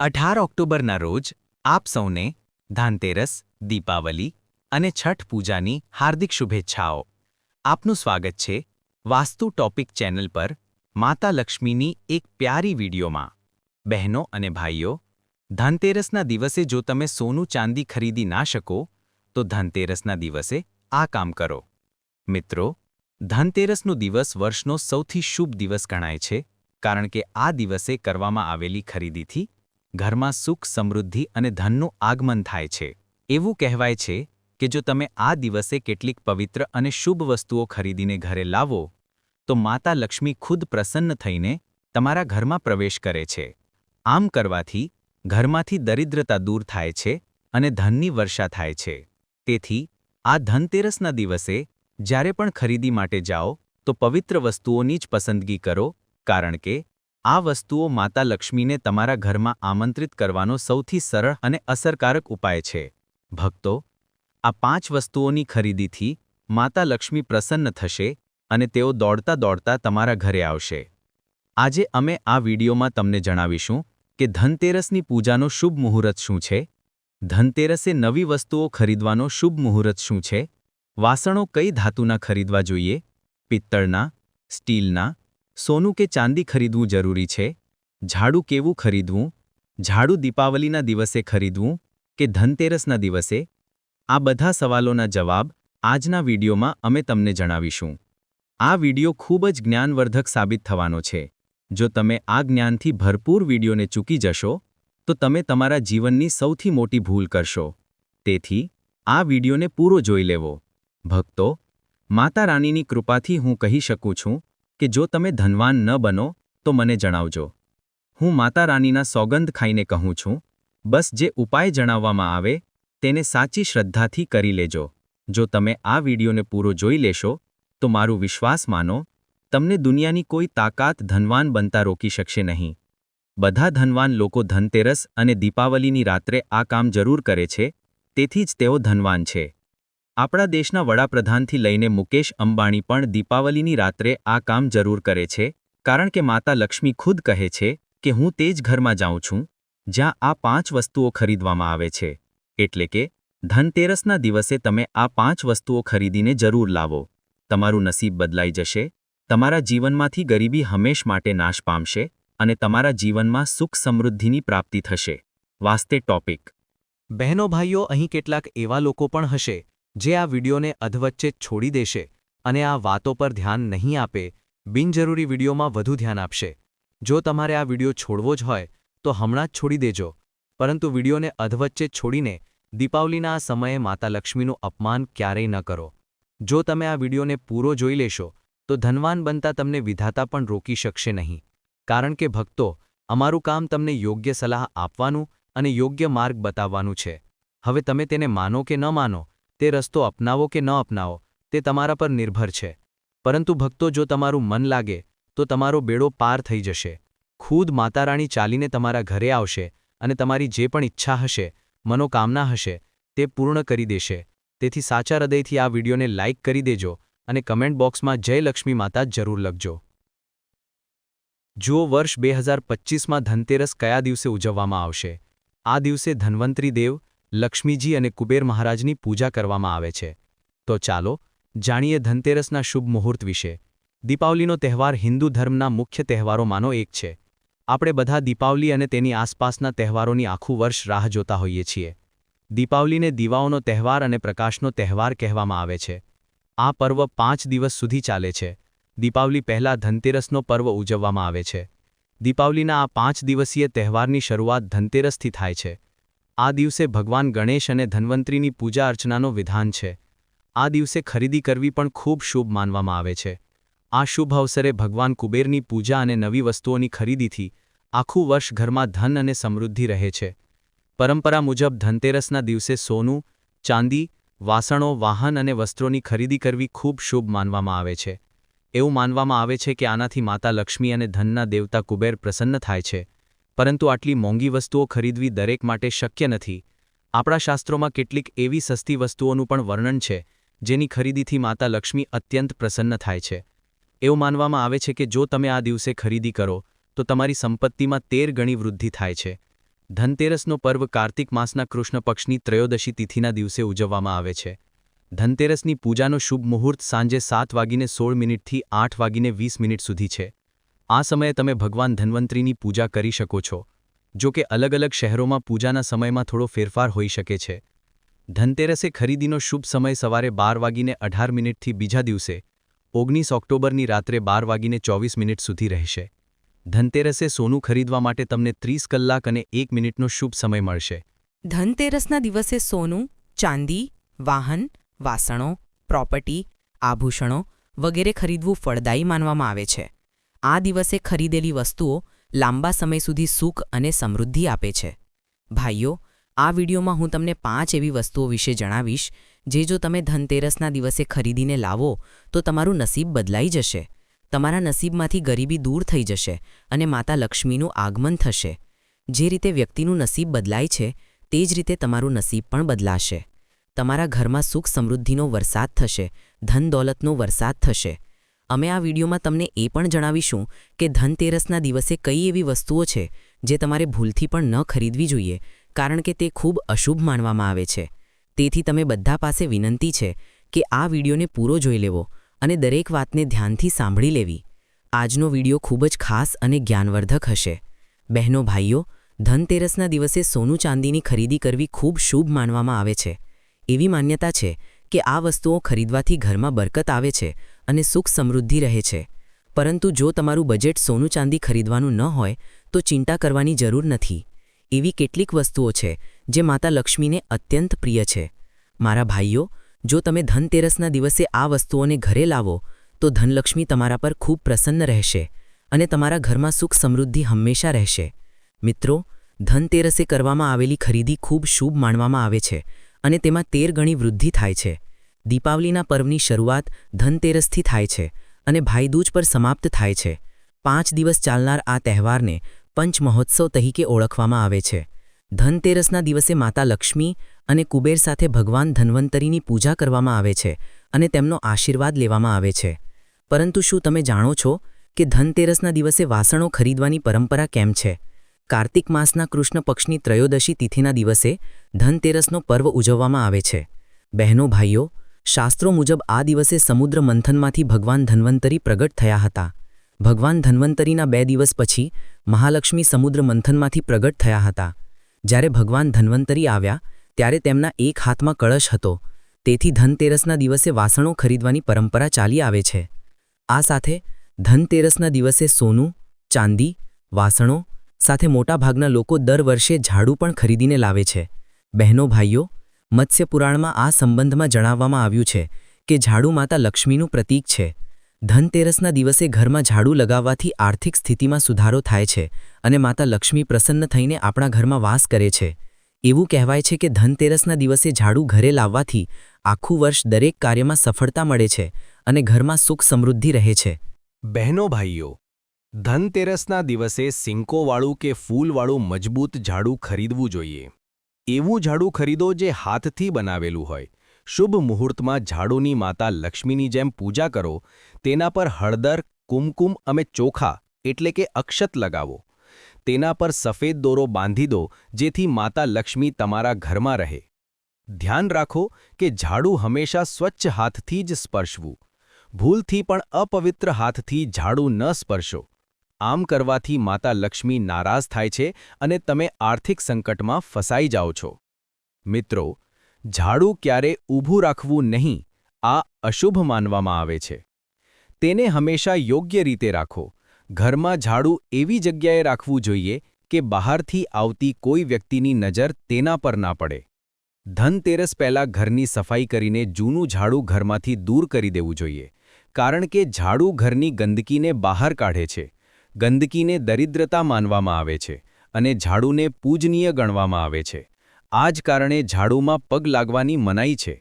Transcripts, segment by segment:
અઢાર ઓક્ટોબરના રોજ આપ સૌને ધાનતેરસ, દીપાવલી અને છઠ પૂજાની હાર્દિક શુભેચ્છાઓ. આપનું સ્વાગત છે વાસ્તુ ટોપિક ચેનલ પર માતા લક્ષ્મીની એક પ્યારી વિડીયોમાં. બહેનો અને ભાઈઓ, ધનતેરસના દિવસે જો તમે સોનું ચાંદી ખરીદી ના શકો, તો ધનતેરસના દિવસે આ કામ કરો. મિત્રો, ધનતેરસનો દિવસ વર્ષનો સૌથી શુભ દિવસ ગણાય છે, કારણ કે આ દિવસે કરવામાં આવેલી ખરીદીથી ઘરમાં સુખ, સમૃદ્ધિ અને ધનનું આગમન થાય છે. એવું કહેવાય છે કે જો તમે આ દિવસે કેટલીક પવિત્ર અને શુભ વસ્તુઓ ખરીદીને ઘરે લાવો, તો માતા લક્ષ્મી ખુદ પ્રસન્ન થઈને તમારા ઘરમાં પ્રવેશ કરે છે. આમ કરવાથી ઘરમાંથી દરિદ્રતા દૂર થાય છે અને ધનની વર્ષા થાય છે. તેથી આ ધનતેરસના દિવસે જ્યારે પણ ખરીદી માટે જાઓ, તો પવિત્ર વસ્તુઓની જ પસંદગી કરો, કારણ કે આ વસ્તુઓ માતા લક્ષ્મીને તમારા ઘરમાં આમંત્રિત કરવાનો સૌથી સરળ અને અસરકારક ઉપાય છે. ભક્તો, આ પાંચ વસ્તુઓની ખરીદીથી માતા લક્ષ્મી પ્રસન્ન થશે અને તેઓ દોડતા દોડતા તમારા ઘરે આવશે. આજે અમે આ વિડીયોમાં તમને જણાવીશું કે ધનતેરસની પૂજાનો શુભ મુહૂર્ત શું છે, ધનતેરસે નવી વસ્તુઓ ખરીદવાનો શુભ મુહૂર્ત શું છે, વાસણો કઈ ધાતુના ખરીદવા જોઈએ, પિત્તળના, સ્ટીલના સોનું કે ચાંદી ખરીદવું જરૂરી છે? ઝાડુ કેવું ખરીદવું? ઝાડુ દીપાવલીના દિવસે ખરીદવું કે ધનતેરસના દિવસે? આ બધા સવાલોના જવાબ આજના વિડીયોમાં અમે તમને જણાવીશું. આ વીડિયો ખૂબ જ જ્ઞાનવર્ધક સાબિત થવાનો છે. જો તમે આ જ્ઞાનથી ભરપૂર વિડીયોને ચૂકી જશો, તો તમે તમારા જીવનની સૌથી મોટી ભૂલ કરશો. તેથી, આ વિડીયોને પૂરો જોઈ લેવો. ભક્તો માતા રાણીની કૃપાથી હું કહી શકું છું કે જો તમે ધનવાન ન બનો, તો મને જણાવજો. હું માતા રાનીના સોગંદ ખાઈને કહું છું, બસ જે ઉપાય જણાવવામાં આવે, તેને સાચી શ્રદ્ધાથી કરી લેજો. જો તમે આ વિડીયોને પૂરો જોઈ લેશો, તો મારું વિશ્વાસ માનો, તમને દુનિયાની કોઈ તાકાત ધનવાન બનતા રોકી શકશે નહીં. બધા ધનવાન લોકો ધનતેરસ અને દીપાવલીની રાત્રે આ કામ જરૂર કરે છે, તેથી જ તેઓ ધનવાન છે. આપણા દેશના વડાપ્રધાનથી લઈને મુકેશ અંબાણી પણ દીપાવલીની રાત્રે આ કામ જરૂર કરે છે, કારણ કે માતા લક્ષ્મી ખુદ કહે છે કે હું તે જ ઘરમાં જાઉં છું, જ્યાં આ પાંચ વસ્તુઓ ખરીદવામાં આવે છે. એટલે કે, ધનતેરસના દિવસે તમે આ પાંચ વસ્તુઓ ખરીદીને જરૂર લાવો. તમારું નસીબ બદલાઈ જશે, તમારા જીવનમાંથી ગરીબી હંમેશ માટે નાશ પામશે અને તમારા જીવનમાં સુખ સમૃદ્ધિની પ્રાપ્તિ થશે. વાસ્તે ટોપિક. બહેનો ભાઈઓ, અહીં કેટલાક એવા લોકો પણ હશે જે આ વિડીયોને અધવચ્ચે છોડી દેશે અને આ વાતો પર ધ્યાન નહીં આપે, બિનજરૂરી વિડીયોમાં વધુ ધ્યાન આપશે. જો તમારે આ વીડિયો છોડવો જ હોય, તો હમણાં જ છોડી દેજો. પરંતુ વિડીયોને અધવચ્ચે છોડીને દીપાવલીના આ સમયે માતા લક્ષ્મીનું અપમાન ક્યારેય ન કરો. જો તમે આ વિડીયોને પૂરો જોઈ લેશો, તો ધનવાન બનતા તમને વિધાતા પણ રોકી શકશે નહીં. કારણ કે ભક્તો, અમારું કામ તમને યોગ્ય સલાહ આપવાનું અને યોગ્ય માર્ગ બતાવવાનું છે. હવે તમે તેને માનો કે ન માનો તે રસ્તો અપનાવો કે ન અપનાવો, તે તમારા પર નિર્ભર છે. પરંતુ ભક્તો, જો તમારું મન લાગે, તો તમારો બેડો પાર થઈ જશે. ખુદ માતારાણી ચાલીને તમારા ઘરે આવશે અને તમારી જે પણ ઈચ્છા હશે, મનોકામના હશે, તે પૂર્ણ કરી દેશે. તેથી સાચા હૃદયથી આ વિડીયોને લાઇક કરી દેજો અને કમેન્ટ બોક્સમાં જય લક્ષ્મી માતા જરૂર લખજો. જુઓ વર્ષ બે હજાર પચ્ચીસમાં ધનતેરસ કયા દિવસે ઉજવવામાં આવશે? આ દિવસે ધન્વંતરી દેવ લક્ષ્મીજી અને કુબેર મહારાજની પૂજા કરવામાં આવે છે. તો ચાલો, જાણીએ ધનતેરસના શુભ મુહૂર્ત વિશે. દીપાવલીનો તહેવાર હિન્દુ ધર્મના મુખ્ય તહેવારોમાંનો એક છે. આપણે બધા દીપાવલી અને તેની આસપાસના તહેવારોની આખું વર્ષ રાહ જોતા હોઈએ છીએ. દીપાવલીને દીવાઓનો તહેવાર અને પ્રકાશનો તહેવાર કહેવામાં આવે છે. આ પર્વ પાંચ દિવસ સુધી ચાલે છે. દીપાવલી પહેલાં ધનતેરસનો પર્વ ઉજવવામાં આવે છે. દીપાવલીના આ પાંચ દિવસીય તહેવારની શરૂઆત ધનતેરસથી થાય છે. આ દિવસે ભગવાન ગણેશ અને ધન્વંતરીની પૂજા અર્ચનાનો વિધાન છે. આ દિવસે ખરીદી કરવી પણ ખૂબ શુભ માનવામાં આવે છે. આ શુભ અવસરે ભગવાન કુબેરની પૂજા અને નવી વસ્તુઓની ખરીદીથી આખું વર્ષ ઘરમાં ધન અને સમૃદ્ધિ રહે છે. પરંપરા મુજબ ધનતેરસના દિવસે સોનું, ચાંદી, વાસણો, વાહન અને વસ્ત્રોની ખરીદી કરવી ખૂબ શુભ માનવામાં આવે છે. એવું માનવામાં આવે છે કે આનાથી માતા લક્ષ્મી અને ધનના દેવતા કુબેર પ્રસન્ન થાય છે. પરંતુ આટલી મોંઘી વસ્તુઓ ખરીદવી દરેક માટે શક્ય નથી. આપણા શાસ્ત્રોમાં કેટલીક એવી સસ્તી વસ્તુઓનું પણ વર્ણન છે, જેની ખરીદીથી માતા લક્ષ્મી અત્યંત પ્રસન્ન થાય છે. એવું માનવામાં આવે છે કે જો તમે આ દિવસે ખરીદી કરો, તો તમારી સંપત્તિમાં તેર ગણી વૃદ્ધિ થાય છે. ધનતેરસનો પર્વ કાર્તિક માસના કૃષ્ણ પક્ષની ત્રયોદશી તિથિના દિવસે ઉજવવામાં આવે છે. ધનતેરસની પૂજાનો શુભ મુહૂર્ત સાંજે સાત વાગીને સોળ મિનિટથી આઠ વાગીને વીસ મિનિટ સુધી છે. આ સમયે તમે ભગવાન ધન્વંતરીની પૂજા કરી શકો છો, જો કે અલગ અલગ શહેરોમાં પૂજાના સમયમાં થોડો ફેરફાર હોઈ શકે છે. ધનતેરસે ખરીદીનો શુભ સમય સવારે બાર વાગીને અઢાર મિનિટથી બીજા દિવસે, ઓગણીસ ઓક્ટોબરની રાત્રે બાર વાગીને ચોવીસ મિનિટ સુધી રહેશે. ધનતેરસે સોનું ખરીદવા માટે તમને ત્રીસ કલાક અને એક મિનિટનો શુભ સમય મળશે. ધનતેરસના દિવસે સોનું, ચાંદી, વાહન, વાસણો, પ્રોપર્ટી, આભૂષણો વગેરે ખરીદવું ફળદાયી માનવામાં આવે છે. આ દિવસે ખરીદેલી વસ્તુઓ લાંબા સમય સુધી સુખ અને સમૃદ્ધિ આપે છે. ભાઈઓ, આ વિડીયોમાં હું તમને પાંચ એવી વસ્તુઓ વિશે જણાવીશ, જે જો તમે ધનતેરસના દિવસે ખરીદીને લાવો, તો તમારું નસીબ બદલાઈ જશે. તમારા નસીબમાંથી ગરીબી દૂર થઈ જશે અને માતા લક્ષ્મીનું આગમન થશે. જે રીતે વ્યક્તિનું નસીબ બદલાય છે, તે જ રીતે તમારું નસીબ પણ બદલાશે. તમારા ઘરમાં સુખ સમૃદ્ધિનો વરસાદ થશે, ધન દોલતનો વરસાદ થશે. અમે આ વિડીયોમાં તમને એ પણ જણાવીશું કે ધનતેરસના દિવસે કઈ એવી વસ્તુઓ છે જે તમારે ભૂલથી પણ ન ખરીદવી જોઈએ, કારણ કે તે ખૂબ અશુભ માનવામાં આવે છે. તેથી તમે બધા પાસે વિનંતી છે કે આ વિડીયોને પૂરો જોઈ લેવો અને દરેક વાતને ધ્યાનથી સાંભળી લેવી. આજનો વિડિયો ખૂબ જ ખાસ અને જ્ઞાનવર્ધક હશે. બહેનો ભાઈઓ, ધનતેરસના દિવસે સોનું ચાંદીની ખરીદી કરવી ખૂબ શુભ માનવામાં આવે છે. એવી માન્યતા છે કે આ વસ્તુઓ ખરીદવાથી ઘરમાં બરકત આવે છે અને સુખ સમૃદ્ધિ રહે છે. પરંતુ જો તમારું બજેટ સોનું ચાંદી ખરીદવાનું ન હોય, તો ચિંતા કરવાની જરૂર નથી. એવી કેટલીક વસ્તુઓ છે, જે માતા લક્ષ્મીને અત્યંત પ્રિય છે. મારા ભાઈઓ, જો તમે ધનતેરસના દિવસે આ વસ્તુઓને ઘરે લાવો, તો ધનલક્ષ્મી તમારા પર ખૂબ પ્રસન્ન રહેશે અને તમારા ઘરમાં સુખ સમૃદ્ધિ હંમેશા રહેશે. મિત્રો, ધનતેરસે કરવામાં આવેલી ખરીદી ખૂબ શુભ માનવામાં આવે છે અને તેમાં તેર ગણી વૃદ્ધિ થાય છે. દીપાવલીના પર્વની શરૂઆત ધનતેરસથી થાય છે અને ભાઈદૂજ પર સમાપ્ત થાય છે. પાંચ દિવસ ચાલનાર આ તહેવારને પંચ મહોત્સવ તરીકે ઓળખવામાં આવે છે. ધનતેરસના દિવસે માતા લક્ષ્મી અને કુબેર સાથે ભગવાન ધન્વંતરીની પૂજા કરવામાં આવે છે અને તેમનો આશીર્વાદ લેવામાં આવે છે. પરંતુ શું તમે જાણો છો કે ધનતેરસના દિવસે વાસણો ખરીદવાની પરંપરા કેમ છે? કાર્તિક માસના કૃષ્ણ પક્ષની ત્રયોદશી તિથિના દિવસે ધનતેરસનો પર્વ ઉજવવામાં આવે છે. બહેનો, ભાઈઓ શાસ્ત્રો મુજબ આ દિવસે સમુદ્ર મંથનમાંથી ભગવાન ધન્વંતરી પ્રગટ થયા હતા. ભગવાન ધન્વંતરીના બે દિવસ પછી મહાલક્ષ્મી સમુદ્ર મંથનમાંથી પ્રગટ થયા હતા. જ્યારે ભગવાન ધન્વંતરી આવ્યા, ત્યારે તેમના એક હાથમાં કળશ હતો. તેથી ધનતેરસના દિવસે વાસણો ખરીદવાની પરંપરા ચાલી આવે છે. આ સાથે ધનતેરસના દિવસે સોનું, ચાંદી, વાસણો, સાથે મોટાભાગના લોકો દર વર્ષે ઝાડુ પણ ખરીદીને લાવે છે. બહેનો, ભાઈઓ મત્સ્યપુરાણમાં આ સંબંધમાં જણાવવામાં આવ્યું છે કે ઝાડુ માતા લક્ષ્મીનું પ્રતીક છે. ધનતેરસના દિવસે ઘરમાં ઝાડુ લગાવવાથી આર્થિક સ્થિતિમાં સુધારો થાય છે અને માતા લક્ષ્મી પ્રસન્ન થઈને આપણા ઘરમાં વાસ કરે છે. એવું કહેવાય છે કે ધનતેરસના દિવસે ઝાડુ ઘરે લાવવાથી આખું વર્ષ દરેક કાર્યમાં સફળતા મળે છે અને ઘરમાં સુખ સમૃદ્ધિ રહે છે. બહેનો ભાઈઓ, ધનતેરસના દિવસે સિંકોવાળું કે ફૂલવાળું મજબૂત ઝાડુ ખરીદવું જોઈએ. એવું ઝાડુ ખરીદો જે હાથથી બનાવેલું હોય. શુભ મુહૂર્તમાં ઝાડુની માતા લક્ષ્મીની જેમ પૂજા કરો, તેના પર હળદર, કુમકુમ અને ચોખા, એટલે કે અક્ષત લગાવો. તેના પર સફેદ દોરો બાંધી દો, જેથી માતા લક્ષ્મી તમારા ઘરમાં રહે. ધ્યાન રાખો કે ઝાડુ હંમેશા સ્વચ્છ હાથથી જ સ્પર્શવું. ભૂલથી પણ અપવિત્ર હાથથી ઝાડુ ન સ્પર્શો. આમ કરવાથી માતા લક્ષ્મી નારાજ થાય છે અને તમે આર્થિક સંકટમાં ફસાઈ જાઓ છો. મિત્રો, ઝાડુ ક્યારે ઊભું રાખવું નહીં, આ અશુભ માનવામાં આવે છે. તેને હંમેશા યોગ્ય રીતે રાખો. ઘરમાં ઝાડુ એવી જગ્યાએ રાખવું જોઈએ કે બહારથી આવતી કોઈ વ્યક્તિની નજર તેના પર ના પડે. ધનતેરસ પહેલાં ઘરની સફાઈ કરીને જૂનું ઝાડુ ઘરમાંથી દૂર કરી દેવું જોઈએ, કારણ કે ઝાડુ ઘરની ગંદકીને બહાર કાઢે છે. ગંદકીને દરિદ્રતા માનવામાં આવે છે અને ઝાડુને પૂજનીય ગણવામાં આવે છે. આ જ કારણે ઝાડુમાં પગ લાગવાની મનાઈ છે.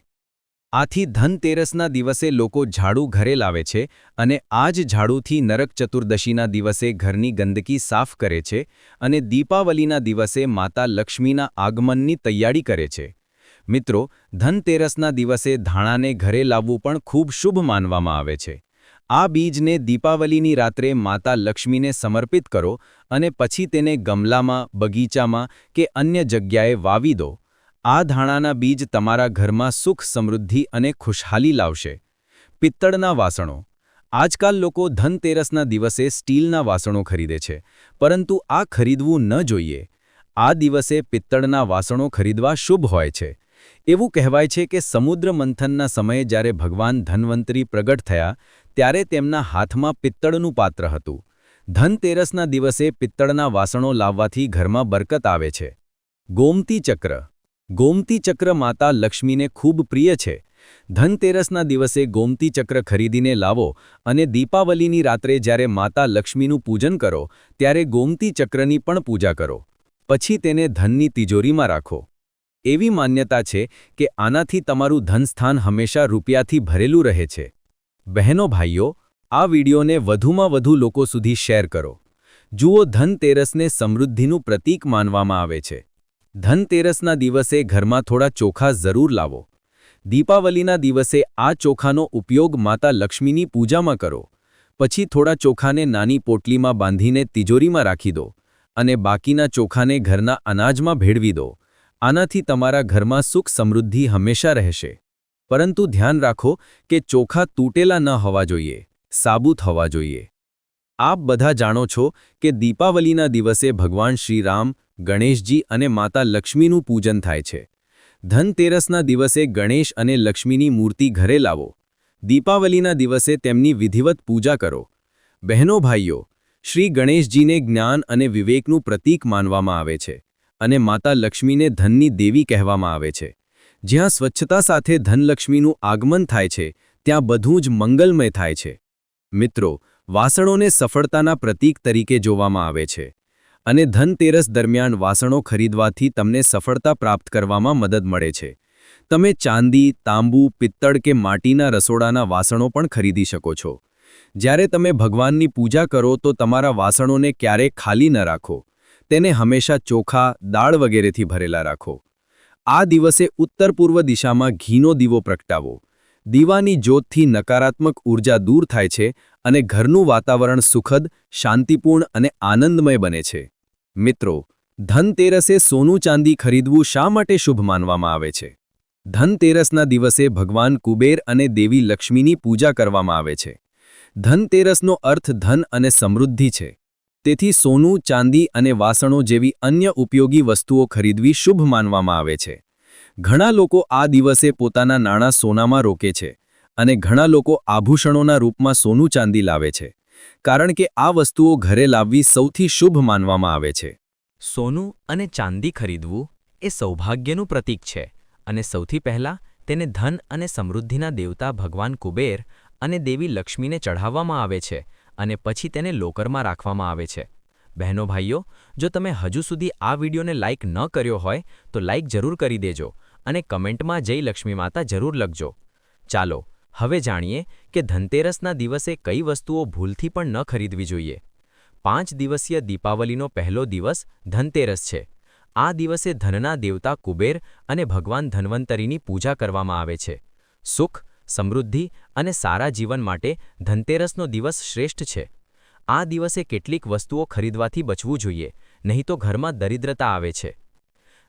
આથી ધનતેરસના દિવસે લોકો ઝાડુ ઘરે લાવે છે અને આ જ ઝાડુથી નરક ચતુર્દશીના દિવસે ઘરની ગંદકી સાફ કરે છે અને દીપાવલીના દિવસે માતા લક્ષ્મીના આગમનની તૈયારી કરે છે. મિત્રો ધનતેરસના દિવસે ધાણાને ઘરે લાવવું પણ ખૂબ શુભ માનવામાં આવે છે. આ બીજને દીપાવલીની રાત્રે માતા લક્ષ્મીને સમર્પિત કરો અને પછી તેને ગમલામાં, બગીચામાં કે અન્ય જગ્યાએ વાવી દો. આ ધાણાના બીજ તમારા ઘરમાં સુખ સમૃદ્ધિ અને ખુશહાલી લાવશે. પિત્તળના વાસણો. આજકાલ લોકો ધનતેરસના દિવસે સ્ટીલના વાસણો ખરીદે છે, પરંતુ આ ખરીદવું ન જોઈએ. આ દિવસે પિત્તળના વાસણો ખરીદવા શુભ હોય છે. એવું કહેવાય છે કે સમુદ્ર મંથનના સમયે જ્યારે ભગવાન ધન્વંતરી પ્રગટ થયા ત્યારે તેમના હાથમાં પિત્તળનું પાત્ર હતું. ધનતેરસના દિવસે પિત્તળના વાસણો લાવવાથી ઘરમાં બરકત આવે છે. ગોમતી ચક્ર. ગોમતી ચક્ર માતા લક્ષ્મીને ખૂબ પ્રિય છે. ધનતેરસના દિવસે ગોમતી ચક્ર ખરીદીને લાવો અને દીપાવલીની રાત્રે જ્યારે માતા લક્ષ્મીનું પૂજન કરો, ત્યારે ગોમતી ચક્રની પણ પૂજા કરો. પછી તેને ધનની તિજોરીમાં રાખો. એવી માન્યતા છે કે આનાથી તમારું ધનસ્થાન હંમેશા રૂપિયાથી ભરેલું રહે છે. બહેનો ભાઈઓ, આ વિડીયોને વધુમાં વધુ લોકો સુધી શેર કરો. જુઓ ધનતેરસને સમૃદ્ધિનું પ્રતીક માનવામાં આવે છે. ધનતેરસના દિવસે ઘરમાં થોડા ચોખા જરૂર લાવો. દીપાવલીના દિવસે આ ચોખાનો ઉપયોગ માતા લક્ષ્મીની પૂજામાં કરો. પછી થોડા ચોખાને નાની પોટલીમાં બાંધીને તિજોરીમાં રાખી દો અને બાકીના ચોખાને ઘરના અનાજમાં ભેળવી દો. આનાથી તમારા ઘરમાં સુખ સમૃદ્ધિ હંમેશા રહેશે. પરંતુ ધ્યાન રાખો કે ચોખા તૂટેલા ન હોવા જોઈએ, સાબુત હોવા જોઈએ. આપ બધા જાણો છો કે દીપાવલીના દિવસે ભગવાન શ્રીરામ, ગણેશજી અને માતા લક્ષ્મીનું પૂજન થાય છે. ધનતેરસના દિવસે ગણેશ અને લક્ષ્મીની મૂર્તિ ઘરે લાવો. દીપાવલીના દિવસે તેમની વિધિવત પૂજા કરો. બહેનો ભાઈઓ, શ્રી ગણેશજીને જ્ઞાન અને વિવેકનું પ્રતીક માનવામાં આવે છે અને માતા લક્ષ્મીને ધનની દેવી કહેવામાં આવે છે. જ્યાં સ્વચ્છતા સાથે ધનલક્ષ્મીનું આગમન થાય છે, ત્યાં બધું જ મંગલમય થાય છે. મિત્રો, વાસણોને સફળતાના પ્રતીક તરીકે જોવામાં આવે છે અને ધનતેરસ દરમિયાન વાસણો ખરીદવાથી તમને સફળતા પ્રાપ્ત કરવામાં મદદ મળે છે. તમે ચાંદી, તાંબુ, પિત્તળ કે માટીના રસોડાના વાસણો પણ ખરીદી શકો છો. જ્યારે તમે ભગવાનની પૂજા કરો તો તમારા વાસણોને ક્યારેય ખાલી ન રાખો. તેને હંમેશા ચોખા, દાળ વગેરેથી ભરેલા રાખો. આ દિવસે ઉત્તર પૂર્વ દિશામાં ઘીનો દીવો પ્રગટાવો. દીવાની જ્યોતથી નકારાત્મક ઊર્જા દૂર થાય છે અને ઘરનું વાતાવરણ સુખદ, શાંતિપૂર્ણ અને આનંદમય બને છે. મિત્રો, ધનતેરસે સોનું ચાંદી ખરીદવું શા માટે શુભ માનવામાં આવે છે? ધનતેરસના દિવસે ભગવાન કુબેર અને દેવી લક્ષ્મીની પૂજા કરવામાં આવે છે. ધનતેરસનો અર્થ ધન અને સમૃદ્ધિ છે. તેથી સોનું, ચાંદી અને વાસણો જેવી અન્ય ઉપયોગી વસ્તુઓ ખરીદવી શુભ માનવામાં આવે છે. ઘણા લોકો આ દિવસે પોતાના નાણાં સોનામાં રોકે છે અને ઘણા લોકો આભૂષણોના રૂપમાં સોનું, ચાંદી લાવે છે, કારણ કે આ વસ્તુઓ ઘરે લાવવી સૌથી શુભ માનવામાં આવે છે. સોનું અને ચાંદી ખરીદવું એ સૌભાગ્યનું પ્રતીક છે અને સૌથી પહેલાં તેને ધન અને સમૃદ્ધિના દેવતા ભગવાન કુબેર અને દેવી લક્ષ્મીને ચઢાવવામાં આવે છે અને પછી તેને લોકરમાં રાખવામાં આવે છે. બહેનો ભાઈઓ, જો તમે હજુ સુધી આ વિડીયોને લાઇક ન કર્યો હોય, તો લાઇક જરૂર કરી દેજો અને કમેન્ટમાં જય લક્ષ્મી માતા જરૂર લખજો. ચાલો, હવે જાણીએ કે ધનતેરસના દિવસે કઈ વસ્તુઓ ભૂલથી પણ ન ખરીદવી જોઈએ. પાંચ દિવસીય દીપાવલીનો પહેલો દિવસ ધનતેરસ છે. આ દિવસે ધનના દેવતા કુબેર અને ભગવાન ધન્વંતરીની પૂજા કરવામાં આવે છે. સુખ સમૃદ્ધિ અને સારા જીવન માટે ધનતેરસનો દિવસ શ્રેષ્ઠ છે. આ દિવસે કેટલીક વસ્તુઓ ખરીદવાથી બચવું જોઈએ, નહીં તો ઘરમાં દરિદ્રતા આવે છે.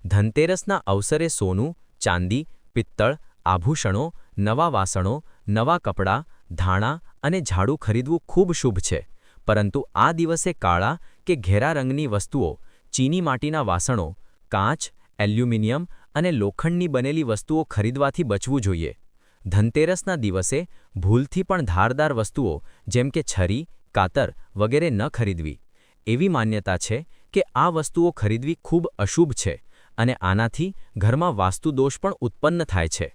ધનતેરસના અવસરે સોનું, ચાંદી, પિત્તળ, આભૂષણો, નવા વાસણો, નવા કપડાં, ધાણા અને ઝાડુ ખરીદવું ખૂબ શુભ છે. પરંતુ આ દિવસે કાળા કે ઘેરા રંગની વસ્તુઓ, ચીની માટીના વાસણો, કાચ, એલ્યુમિનિયમ અને લોખંડની બનેલી વસ્તુઓ ખરીદવાથી બચવું જોઈએ. ધનતેરસના દિવસે ભૂલથી પણ ધારદાર વસ્તુઓ, જેમ કે છરી, કાતર વગેરે ન ખરીદવી. એવી માન્યતા છે કે આ વસ્તુઓ ખરીદવી ખૂબ અશુભ છે અને આનાથી ઘરમાં વાસ્તુદોષ પણ ઉત્પન્ન થાય છે.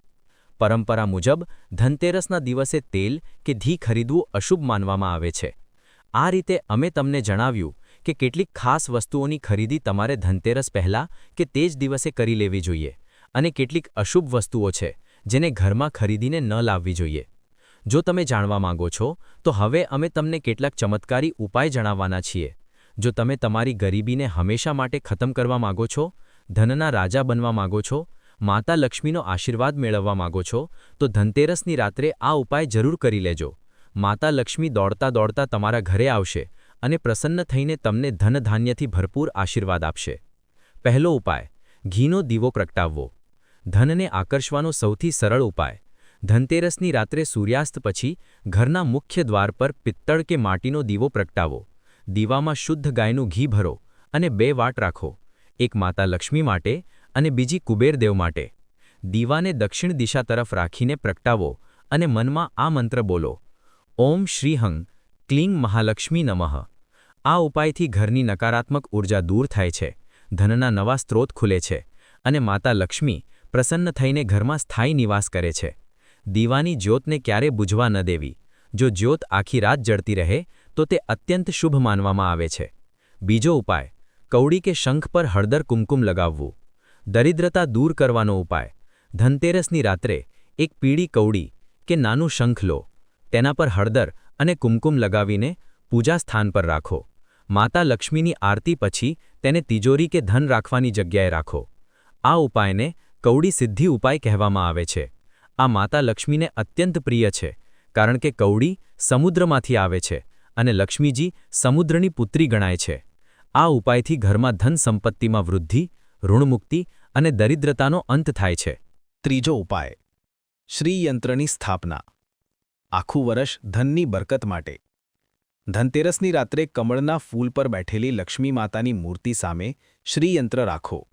પરંપરા મુજબ, ધનતેરસના દિવસે તેલ કે ઘી ખરીદવું અશુભ માનવામાં આવે છે. આ રીતે અમે તમને જણાવ્યું કે કેટલીક ખાસ વસ્તુઓની ખરીદી તમારે ધનતેરસ પહેલાં કે તે જ દિવસે કરી લેવી જોઈએ અને કેટલીક અશુભ વસ્તુઓ છે જેને ઘરમાં ખરીદીને ન લાવવી જોઈએ. જો તમે જાણવા માંગો છો, તો હવે અમે તમને કેટલાક ચમત્કારી ઉપાય જણાવવાના છીએ. જો તમે તમારી ગરીબીને હંમેશા માટે ખતમ કરવા માગો છો, ધનના રાજા બનવા માગો છો, માતા લક્ષ્મીનો આશીર્વાદ મેળવવા માગો છો, તો ધનતેરસની રાત્રે આ ઉપાય જરૂર કરી લેજો. માતા લક્ષ્મી દોડતા દોડતા તમારા ઘરે આવશે અને પ્રસન્ન થઈને તમને ધનધાન્યથી ભરપૂર આશીર્વાદ આપશે. પહેલો ઉપાય, ઘીનો દીવો પ્રગટાવવો. ધનને આકર્ષવાનો સૌથી સરળ ઉપાય. ધનતેરસની રાત્રે સૂર્યાસ્ત પછી ઘરના મુખ્ય દ્વાર પર પિત્તળ કે માટીનો દીવો પ્રગટાવો. દીવામાં શુદ્ધ ગાયનું ઘી ભરો અને બે વાટ રાખો. એક માતા લક્ષ્મી માટે અને બીજી કુબેરદેવ માટે. દીવાને દક્ષિણ દિશા તરફ રાખીને પ્રગટાવો અને મનમાં આ મંત્ર બોલો. ઓમ શ્રીહંગ ક્લિંગ મહાલક્ષ્મી નમઃ. આ ઉપાયથી ઘરની નકારાત્મક ઊર્જા દૂર થાય છે. ધનના નવા સ્ત્રોત ખુલે છે અને માતા લક્ષ્મી પ્રસન્ન થઈને ઘરમાં સ્થાયી નિવાસ કરે છે. દીવાની જ્યોતને ક્યારે બુઝવા ન દેવી. જો જ્યોત આખી રાત જળતી રહે, તો તે અત્યંત શુભ માનવામાં આવે છે. બીજો ઉપાય કૌડી કે શંખ પર હળદર કુમકુમ લગાવવું. દરિદ્રતા દૂર કરવાનો ઉપાય, ધનતેરસની રાત્રે એક પીળી કૌડી કે નાનું શંખ લો. તેના પર હળદર અને કુમકુમ લગાવીને પૂજા સ્થાન પર રાખો. માતા લક્ષ્મીની આરતી પછી તેને તિજોરી કે ધન રાખવાની જગ્યાએ રાખો. આ ઉપાયને કૌડી સિદ્ધિ ઉપાય કહેવામાં આવે છે. આ માતા લક્ષ્મીને અત્યંત પ્રિય છે, કારણ કે કૌડી સમુદ્રમાંથી આવે છે અને લક્ષ્મીજી સમુદ્રની પુત્રી ગણાય છે. આ ઉપાયથી ઘરમાં ધન સંપત્તિમાં વૃદ્ધિ, ઋણમુક્તિ અને દરિદ્રતાનો અંત થાય છે. ત્રીજો ઉપાય. શ્રીયંત્રની સ્થાપના. આખું વર્ષ ધનની બરકત માટે. ધનતેરસની રાત્રે કમળના ફૂલ પર બેઠેલી લક્ષ્મી માતાની મૂર્તિ સામે શ્રીયંત્ર રાખો.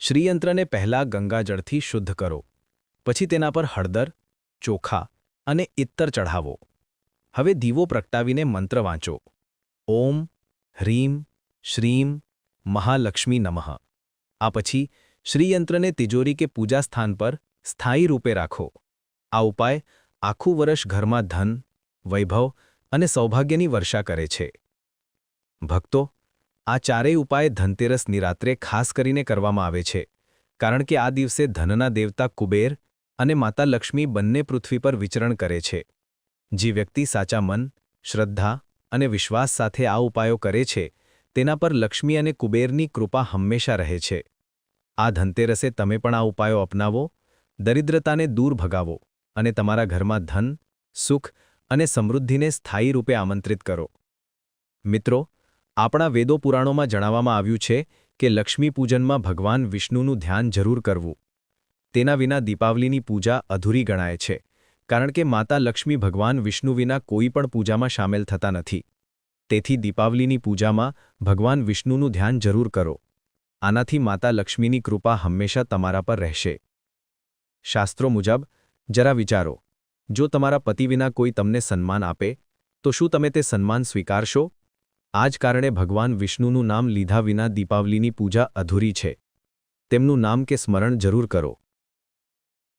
શ્રીયંત્રને પહેલાં ગંગાજળથી શુદ્ધ કરો, પછી તેના પર હળદર, ચોખા અને ઇત્તર ચઢાવો. હવે દીવો પ્રગટાવીને મંત્ર વાંચો. ઓમ, હ્રીમ, શ્રીમ, મહાલક્ષ્મી નમઃ. આ પછી શ્રીયંત્રને તિજોરી કે પૂજા સ્થાન પર સ્થાયી રૂપે રાખો. આ ઉપાય આખું વર્ષ ઘરમાં ધન, વૈભવ અને સૌભાગ્યની વર્ષા કરે છે. ભક્તો આ ચારેય ઉપાય ધનતેરસની રાત્રે ખાસ કરીને કરવામાં આવે છે. કારણ કે આ દિવસે ધનના દેવતા કુબેર અને માતા લક્ષ્મી બંને પૃથ્વી પર વિચરણ કરે છે. જે વ્યક્તિ સાચા મન, શ્રદ્ધા અને વિશ્વાસ સાથે આ ઉપાયો કરે છે, તેના પર લક્ષ્મી અને કુબેરની કૃપા હંમેશા રહે છે. આ ધનતેરસે તમે પણ આ ઉપાયો અપનાવો, દરિદ્રતાને દૂર ભગાવો અને તમારા ઘરમાં ધન, સુખ અને સમૃદ્ધિને સ્થાયી રૂપે આમંત્રિત કરો. મિત્રો આપણા વેદો પુરાણોમાં જણાવવામાં આવ્યું છે કે લક્ષ્મી પૂજનમાં ભગવાન વિષ્ણુનું ધ્યાન જરૂર કરવું. તેના વિના દીપાવલીની પૂજા અધૂરી ગણાય છે, કારણ કે માતા લક્ષ્મી ભગવાન વિષ્ણુ વિના કોઈ પણ પૂજામાં સામેલ થતા નથી. તેથી દીપાવલીની પૂજામાં ભગવાન વિષ્ણુનું ધ્યાન જરૂર કરો. આનાથી માતા લક્ષ્મીની કૃપા હંમેશા તમારા પર રહેશે. શાસ્ત્રો મુજબ, જરા વિચારો. જો તમારા પતિ વિના કોઈ તમને સન્માન આપે, તો શું તમે તે સન્માન સ્વીકારશો? આ જ કારણે ભગવાન વિષ્ણુનું નામ લીધા વિના દીપાવલીની પૂજા અધૂરી છે. તેમનું નામ કે સ્મરણ જરૂર કરો.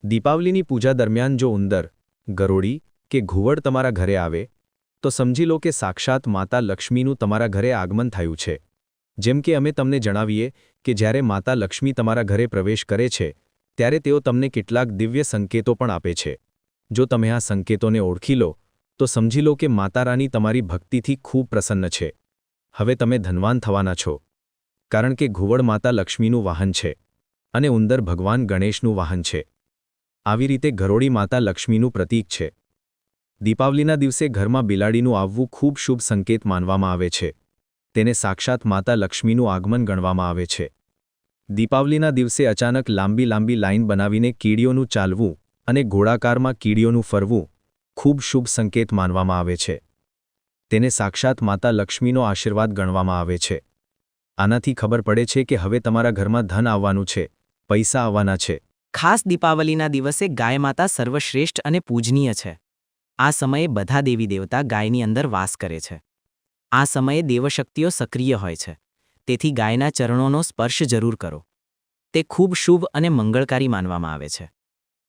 દીપાવલીની પૂજા દરમિયાન જો ઉંદર, ગરોળી કે ઘુવડ તમારા ઘરે આવે, તો સમજી લો કે સાક્ષાત માતા લક્ષ્મીનું તમારા ઘરે આગમન થયું છે. જેમ કે અમે તમને જણાવીએ કે જ્યારે માતા લક્ષ્મી તમારા ઘરે પ્રવેશ કરે છે, ત્યારે તેઓ તમને કેટલાક દિવ્ય સંકેતો પણ આપે છે. જો તમે આ સંકેતોને ઓળખી લો, તો સમજી લો કે માતા રાની તમારી ભક્તિથી ખૂબ પ્રસન્ન છે. હવે તમે ધનવાન થવાના છો. કારણ કે ઘુવડ માતા લક્ષ્મીનું વાહન છે અને ઉંદર ભગવાન ગણેશનું વાહન છે. આવી રીતે ઘરોડી માતા લક્ષ્મીનું પ્રતીક છે. દીપાવલીના દિવસે ઘરમાં બિલાડીનું આવવું ખૂબ શુભ સંકેત માનવામાં આવે છે. તેને સાક્ષાત માતા લક્ષ્મીનું આગમન ગણવામાં આવે છે. દીપાવલીના દિવસે અચાનક લાંબી લાંબી લાઇન બનાવીને કીડીઓનું ચાલવું અને ઘોડાકારમાં કીડીઓનું ફરવું ખૂબ શુભ સંકેત માનવામાં આવે છે. તેને સાક્ષાત માતા લક્ષ્મીનો આશીર્વાદ ગણવામાં આવે છે. આનાથી ખબર પડે છે કે હવે તમારા ઘરમાં ધન આવવાનું છે, પૈસા આવવાના છે. ખાસ દીપાવલીના દિવસે ગાય માતા સર્વશ્રેષ્ઠ અને પૂજનીય છે. આ સમયે બધા દેવી દેવતા ગાયની અંદર વાસ કરે છે. આ સમયે દેવશક્તિઓ સક્રિય હોય છે. તેથી ગાયના ચરણોનો સ્પર્શ જરૂર કરો. તે ખૂબ શુભ અને મંગળકારી માનવામાં આવે છે.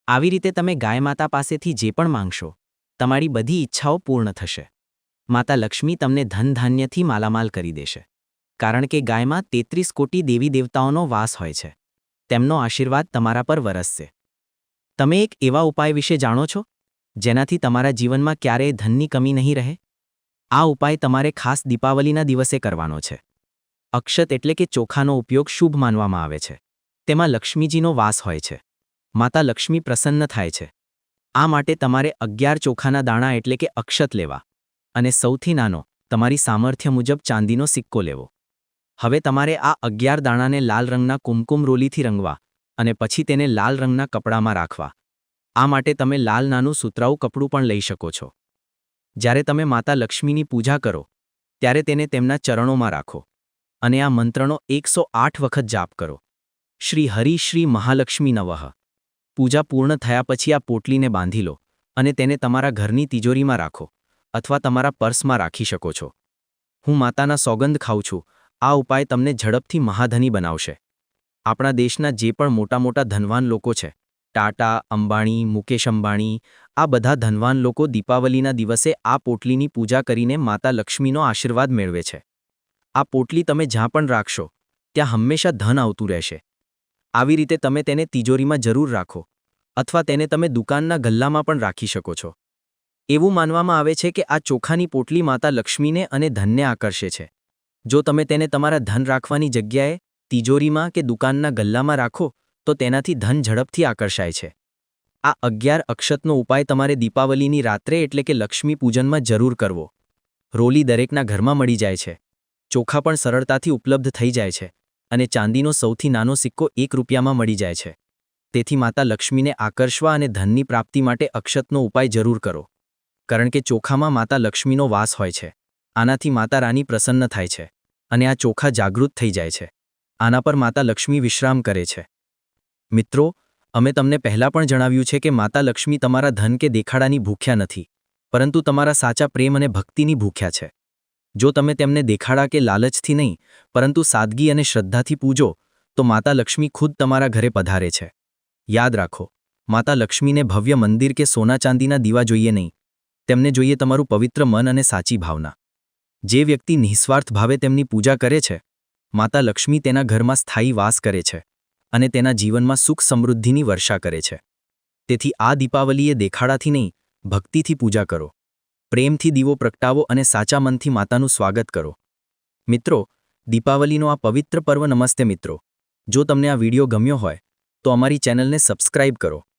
આવી રીતે તમે ગાય માતા પાસેથી જે પણ માંગશો, તમારી બધી ઈચ્છાઓ પૂર્ણ થશે. માતા લક્ષ્મી તમને ધનધાન્યથી માલામાલ કરી દેશે. કારણ કે ગાયમાં તેત્રીસ કોટી દેવી દેવતાઓનો વાસ હોય છે. તેમનો આશીર્વાદ તમારા પર વરસશે. તમે એક એવા ઉપાય વિશે જાણો છો? જેનાથી તમારા જીવનમાં ક્યારેય ધનની કમી નહીં રહે? આ ઉપાય તમારે ખાસ દીપાવલીના દિવસે કરવાનો છે. અક્ષત એટલે કે ચોખાનો ઉપયોગ શુભ માનવામાં આવે છે. તેમાં લક્ષ્મીજીનો વાસ હોય છે. માતા લક્ષ્મી પ્રસન્ન થાય છે. આ માટે તમારે અગિયાર ચોખાના દાણા એટલે કે અક્ષત લેવા. અને સૌથી નાનો, તમારી સામર્થ્ય મુજબ ચાંદીનો સિક્કો લેવો. હવે તમારે આ અગિયાર દાણાને લાલ રંગના કુમકુમ રોલીથી રંગવા અને પછી તેને લાલ રંગના કપડામાં રાખવા. આ માટે તમે લાલ નાનું સુતરાઉ કપડું પણ લઈ શકો છો. જ્યારે તમે માતા લક્ષ્મીની પૂજા કરો, ત્યારે તેને તેમના ચરણોમાં રાખો અને આ મંત્રનો એકસો વખત જાપ કરો. શ્રી હરિ શ્રી મહાલક્ષ્મી નવઃ પૂજા પૂર્ણ થયા પછી આ પોટલીને બાંધી લો અને તેને તમારા ઘરની તિજોરીમાં રાખો. અથવા તમારા પર્સમાં રાખી શકો છો. હું માતાના સોગંદ ખાઉં છું. આ ઉપાય તમને ઝડપથી મહાધની બનાવશે. આપણા દેશના જે પણ મોટા મોટા ધનવાન લોકો છે, ટાટા, અંબાણી, મુકેશ અંબાણી, આ બધા ધનવાન લોકો દીપાવલીના દિવસે આ પોટલીની પૂજા કરીને માતા લક્ષ્મીનો આશીર્વાદ મેળવે છે. આ પોટલી તમે જ્યાં પણ રાખશો, ત્યાં હંમેશા ધન આવતું રહેશે. આવી રીતે તમે તેને તિજોરીમાં જરૂર રાખો, અથવા તેને તમે દુકાનના ગલ્લામાં પણ રાખી શકો છો. એવું માનવામાં આવે છે કે આ ચોખાની પોટલી માતા લક્ષ્મીને અને ધનને આકર્ષે છે. જો તમે તેને તમારા ધન રાખવાની જગ્યાએ, તિજોરીમાં કે દુકાનના ગલ્લામાં રાખો, તો તેનાથી ધન ઝડપથી આકર્ષાય છે. આ અગિયાર અક્ષતનો ઉપાય તમારે દીપાવલીની રાત્રે એટલે કે લક્ષ્મી પૂજનમાં જરૂર કરવો. રોલી દરેકના ઘરમાં મળી જાય છે. ચોખા પણ સરળતાથી ઉપલબ્ધ થઈ જાય છે અને ચાંદીનો સૌથી નાનો સિક્કો એક રૂપિયામાં મળી જાય છે. તેથી માતા લક્ષ્મીને આકર્ષવા અને ધનની પ્રાપ્તિ માટે અક્ષતનો ઉપાય જરૂર કરો. કારણ કે ચોખામાં માતા લક્ષ્મીનો વાસ હોય છે. આનાથી માતા રાની પ્રસન્ન થાય છે. અને આ ચોખા જાગૃત થઈ જાય છે. આના પર માતા લક્ષ્મી વિશ્રામ કરે છે. મિત્રો, અમે તમને પહેલાં પણ જણાવ્યું છે કે માતા લક્ષ્મી તમારા ધન કે દેખાડાની ભૂખ્યા નથી. પરંતુ તમારા સાચા પ્રેમ અને ભક્તિની ભૂખ્યા છે. જો તમે તેમને દેખાડા કે લાલચથી નહીં, પરંતુ સાદગી અને શ્રદ્ધાથી પૂજો, તો માતા લક્ષ્મી ખુદ તમારા ઘરે પધારે છે. યાદ રાખો, માતા લક્ષ્મીને ભવ્ય મંદિર કે સોના ચાંદીના દીવા જોઈએ નહીં. તેમને જોઈએ તમારું પવિત્ર મન અને સાચી ભાવના. જે વ્યક્તિ નિઃસ્વાર્થ ભાવે તેમની પૂજા કરે છે, માતા લક્ષ્મી તેના ઘરમાં સ્થાયી વાસ કરે છે અને તેના જીવનમાં સુખ સમૃદ્ધિની વર્ષા કરે છે. તેથી આ દીપાવલીએ દેખાડાથી નહીં, ભક્તિથી પૂજા કરો. પ્રેમથી દીવો પ્રગટાવો અને સાચા મનથી માતાનું સ્વાગત કરો. મિત્રો, દીપાવલીનો આ પવિત્ર પર્વ નમસ્તે મિત્રો. જો તમને આ વિડિયો ગમ્યો હોય, તો અમારી ચેનલને સબસ્ક્રાઇબ કરો.